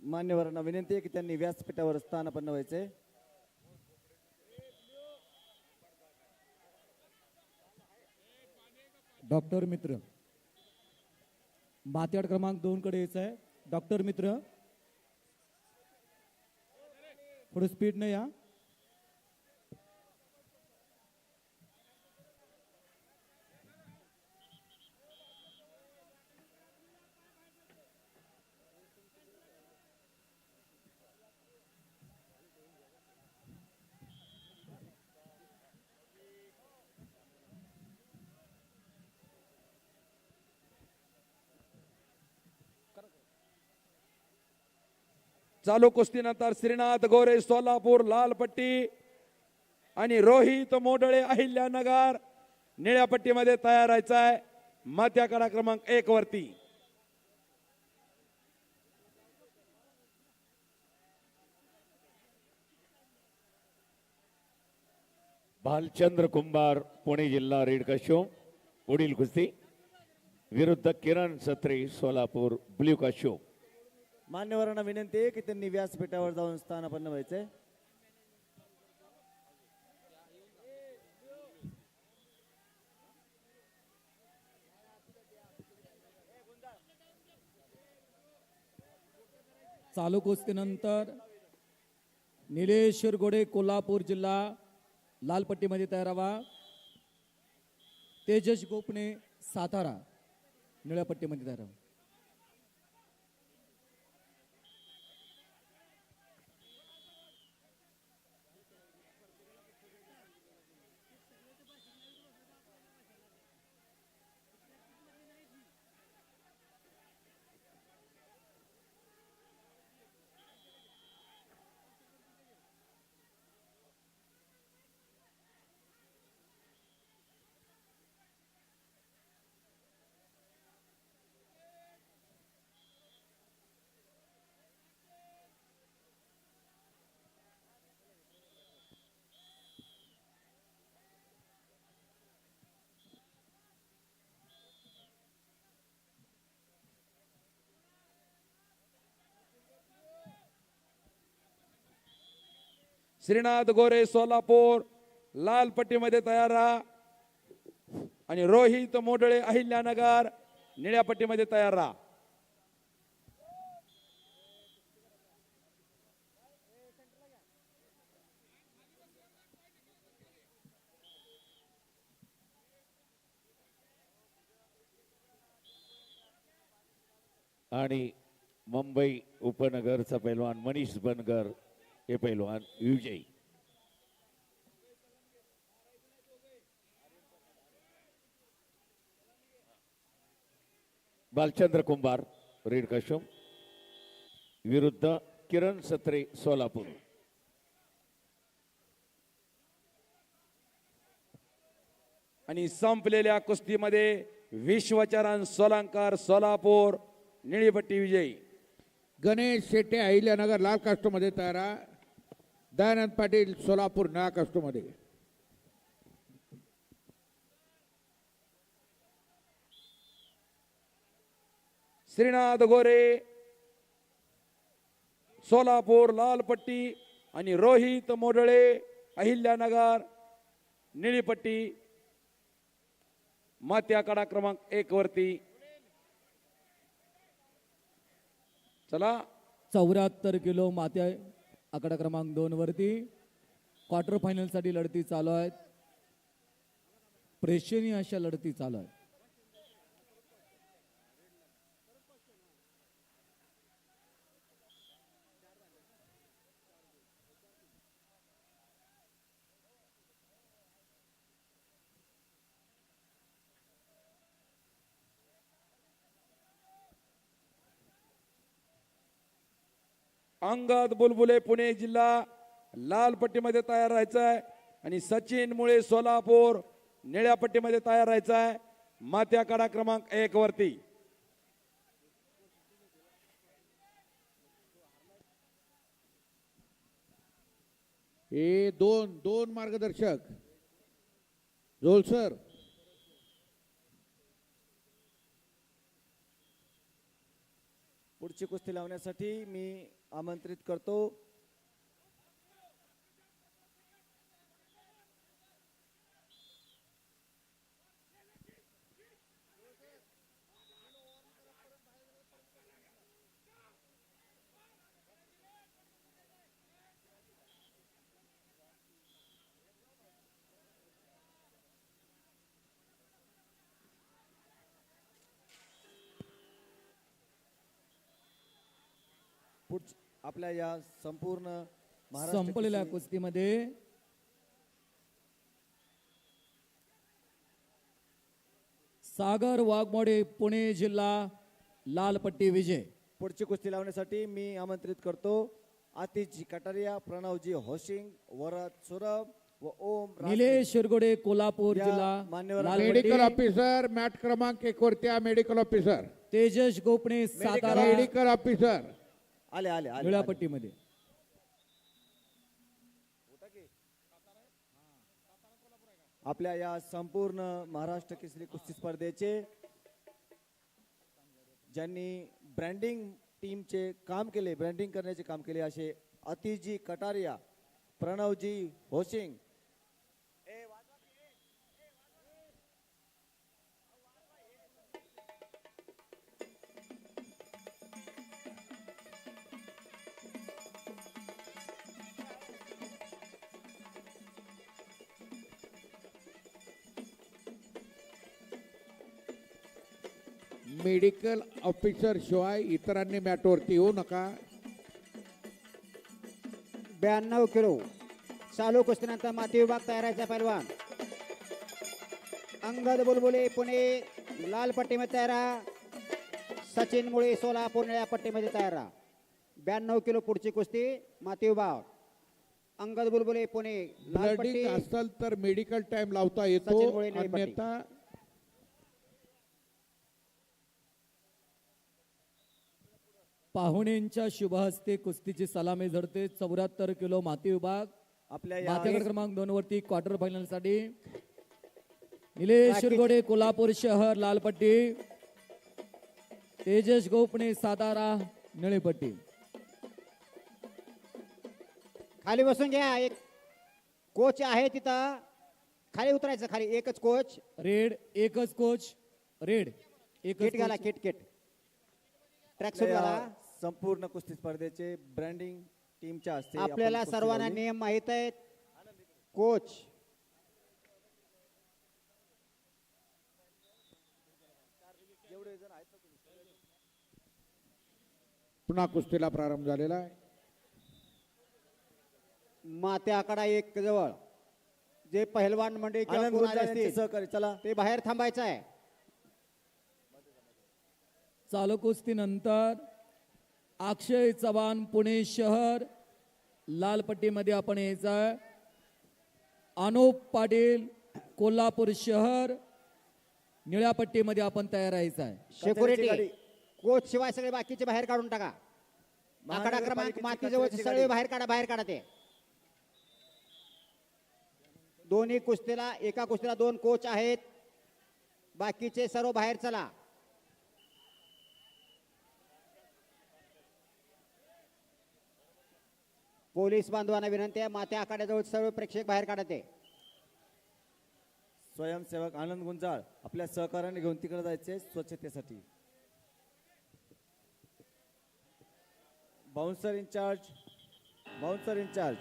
मान्यवरांना विनंती आहे की त्यांनी व्यासपीठावर स्थानापन्न व्हायचे डॉक्टर मित्र माथ्याड क्रमांक दोन कडे यायचं आहे डॉक्टर मित्र थोडं स्पीडनं या. चालू कुस्तीनंतर श्रीनाथ गोरे सोलापूर लालपट्टी आणि रोहित मोडळे अहिल्यानगर निळ्या पट्टीमध्ये तयार व्हायचा आहे मध्या कडा क्रमांक एक वरती. भालचंद्र कुंभार पुणे जिल्हा रेड काशोम पुढील कुस्ती. विरुद्ध किरण सत्री सोलापूर ब्ल्यू काशोम मान्यवरांना विनंती आहे की त्यांनी व्यासपीठावर जाऊन स्थानापन्न व्हायचंय. चालू कुस्तीनंतर निलेश्वर गोडे कोल्हापूर जिल्हा लालपट्टीमध्ये तयार व्हा तेजस गोपणे सातारा निळ्या पट्टीमध्ये तयार व्हा श्रीनाथ गोरे सोलापूर लाल पट्टीमध्ये तयार राहा. आणि रोहित मोडळे अहिल्यानगर निळ्या पट्टीमध्ये तयार राहा. आणि मुंबई उपनगरचा पैलवान मनीष बनगर हे पैलवान विजयी बालचंद्र कुंभार रेड काशोम विरुद्ध किरण सत्रे सोलापूर. आणि संपलेल्या कुस्तीमध्ये विश्वचरण सोलांकर सोलापूर निळीपट्टी विजयी. गणेश शेट्टे अहिल्यानगर लाल कास्टमध्ये तयार. दयानंद पाटील सोलापूर निळा कास्टमध्ये श्रीनाथ गोरे सोलापूर लालपट्टी आणि रोहित मोडळे अहिल्यानगर निळीपट्टी. मात्या कडा क्रमांक एक वरती. चला. चौऱ्याहत्तर किलो मात्या आकडा क्रमांक दोनवरती क्वार्टर फायनलसाठी लढती चालू आहेत. प्रेक्षणीय अशा लढती चालू आहेत. अंगद बुलबुले पुणे जिल्हा लाल पट्टीमध्ये तयार राहायचं आहे आणि सचिन मुळे सोलापूर निळ्या पट्टीमध्ये तयार राहायचं आहे मात्या कडा क्रमांक एक वरती. हे दोन दोन मार्गदर्शक. जोल सर. पुढची कुस्ती लावण्यासाठी मी आमंत्रित करतो. पुढच्या आपल्या या संपूर्ण संपलेल्या कुस्तीमध्ये सागर वाघमोडे पुणे जिल्हा लालपट्टी विजय. पुढची कुस्ती लावण्यासाठी मी आमंत्रित करतो. आतिशजी कटारिया प्रणवजी होशिंग वरद सुरभ व ओम. निलेश शिरगोडे कोल्हापूर जिल्हा मेडिकल ऑफिसर मॅट क्रमांक एक वरती medical officer. Tejas Gopane Satara. Medical officer. आले आले आले आपल्या या संपूर्ण महाराष्ट्र केसरी कुस्ती स्पर्धेचे ज्यांनी ब्रँडिंग टीमचे काम केले ब्रँडिंग करण्याचे काम केले असे अतिशजी कटारिया प्रणवजी होशिंग मेडिकल ऑफिसर शिवाय इतरांनी मॅटवरती येऊ नका. ब्याण्णव किलो. चालू कुस्तीनंतर माती विभाग तयारायचा पैलवान. अंगद बुलबुले पुणे लाल पट्टीमध्ये तयार. सचिन मुळे सोलापूर निळ्या पट्टीमध्ये तयार. राहा ब्याण्णव किलो पुढची कुस्ती माती विभाग. अंगद बुलबुले पुणे लाल पट्टी. असेल तर मेडिकल टाइम लावता येतो. सचिन मुळे. अन्यथा पाहुण्यांच्या शुभ हस्ते कुस्तीची सलामी झडते. चौऱ्याहत्तर किलो माती विभाग. आपल्या या क्रमांक दोन वरती क्वार्टर फायनलसाठी. निलेश शिरगोडे कोल्हापूर शहर लालपट्टी. तेजस गोपणे सातारा निळेपट्टी. खाली बसून घ्या. एक कोच आहे तिथं. खाली उतरायचं खाली एकच कोच. रेड एकच कोच. रेड एकच किट घाला. Kit kit. ट्रॅक सूट घाला संपूर्ण कुस्ती स्पर्धेचे ब्रँडिंग टीमच्या हस्ते आपण आपल्याला कुस्ती सर्वांना लावली. नियम माहीत आहेत. कोच. पुन्हा कुस्तीला प्रारंभ झालेला आहे. माते आकडा एक जवळ. जे पहिलवान मंडळी किंवा आनंद कोण आले गुंजाळ यांचे असतील, सहकारी चला. ते बाहेर थांबायचं आहे. चालू कुस्ती नंतर अक्षय चव्हाण पुणे शहर लालपट्टीमध्ये आपण यायचं आहे. अनुप पाटील कोल्हापूर शहर निळ्या पट्टीमध्ये आपण तयार राहायचं आहे. सिक्युरिटी. कोच शिवाय सगळे बाकीचे बाहेर काढून टाका. आकडा क्रमांक महानगरपालिकेची माती जवळचे कचऱ्याची सगळे. बाहेर काढा बाहेर काढा ते. दोन्ही कुस्तीला एका कुस्तीला दोन कोच आहेत. बाकीचे सर्व बाहेर चला. पोलीस बांधवांना विनंती आहे माते आखाड्याजवळ सर्व प्रेक्षक बाहेर काढा ते स्वयंसेवक आनंद गुंजाळ आपल्या सहकार्याने घेऊन तिकडे जायचे स्वच्छतेसाठी. बाउन्सर इन्चार्ज बाउन्सर इन्चार्ज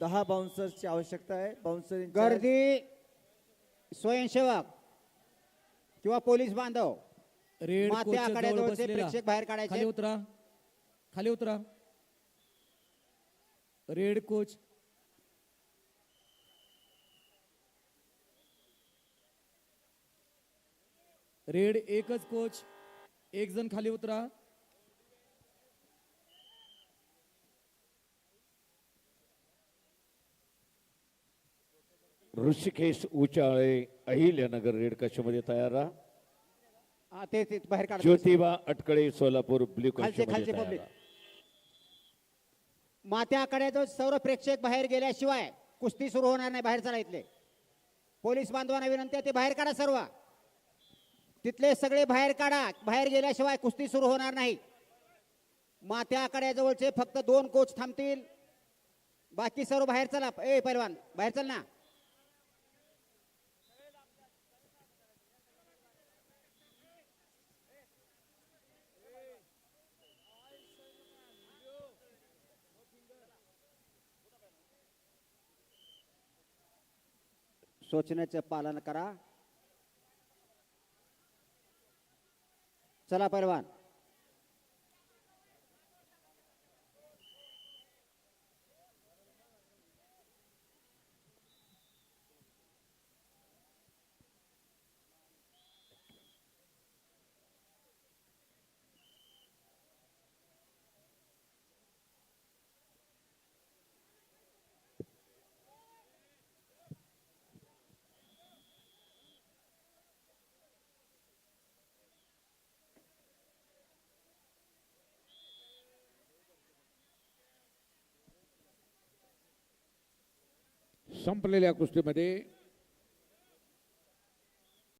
दहा बाउन्सर्सची आवश्यकता आहे. बाउन्सर गर्दी स्वयंसेवक किंवा पोलीस बांधव. रेड कोचच्या बसलेला. प्रेक्षक बाहेर काढायचे. खाली उतरा. खाली उतरा. Red coach. रेड एकच कोच. एक जण खाली उतरा. ऋषिकेश उचाळे अहिल्यानगर रेड कशमध्ये तयार राहा? हा, ते ते बाहेर काढा ज्योतिबा अटकळे सोलापूर ब्ल्यू खालचे खालचे पब्लिक मात्या आखाड्याचं सर्व प्रेक्षक बाहेर गेल्याशिवाय कुस्ती सुरू होणार नाही बाहेर चला इथले. पोलीस बांधवांना विनंती आहे ते बाहेर काढा सर्व. तिथले सगळे बाहेर काढा. बाहेर गेल्याशिवाय कुस्ती सुरू होणार नाही. मात्या आखाड्याजवळचे फक्त दोन कोच थांबतील. बाकी सर्व बाहेर चला. ए पैलवान बाहेर चल ना. सूचनेचं पालन करा. चला पैलवान संपलेल्या कुस्तीमध्ये